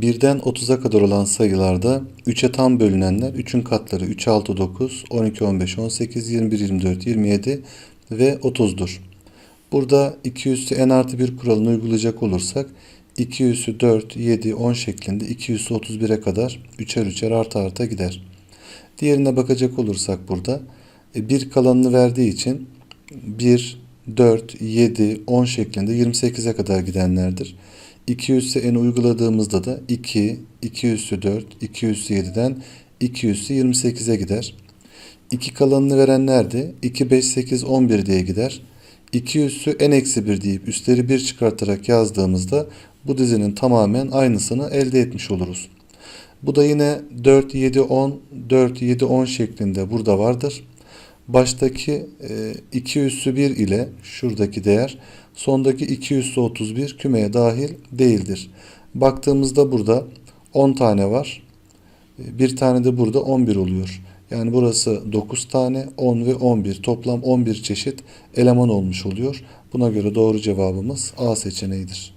1'den 30'a kadar olan sayılarda 3'e tam bölünenler 3'ün katları 3, 6, 9, 12, 15, 18, 21, 24, 27 ve 30'dur. Burada 2 üssü n artı 1 kuralını uygulayacak olursak 2 üssü 4, 7, 10 şeklinde 2 üssü 31'e kadar 3'er 3'er arta arta gider. Diğerine bakacak olursak burada e, bir kalanını verdiği için 1, 4, 7, 10 şeklinde 28'e kadar gidenlerdir. 2 üssü n uyguladığımızda da 2, 2 üssü 4, 2 üssü 7'den 2 üssü 28'e gider. 2 kalanını verenler de 2, 5, 8, 11 diye gider. 2 üssü n eksi 1 deyip üstleri 1 çıkartarak yazdığımızda bu dizinin tamamen aynısını elde etmiş oluruz. Bu da yine 4, 7, 10, 4, 7, 10 şeklinde burada vardır. Baştaki 2 üssü 1 ile şuradaki değer sondaki 2 üssü 31 kümeye dahil değildir. Baktığımızda burada 10 tane var. E, Bir tane de burada 11 oluyor. Yani burası 9 tane 10 ve 11 toplam 11 çeşit eleman olmuş oluyor. Buna göre doğru cevabımız A seçeneğidir.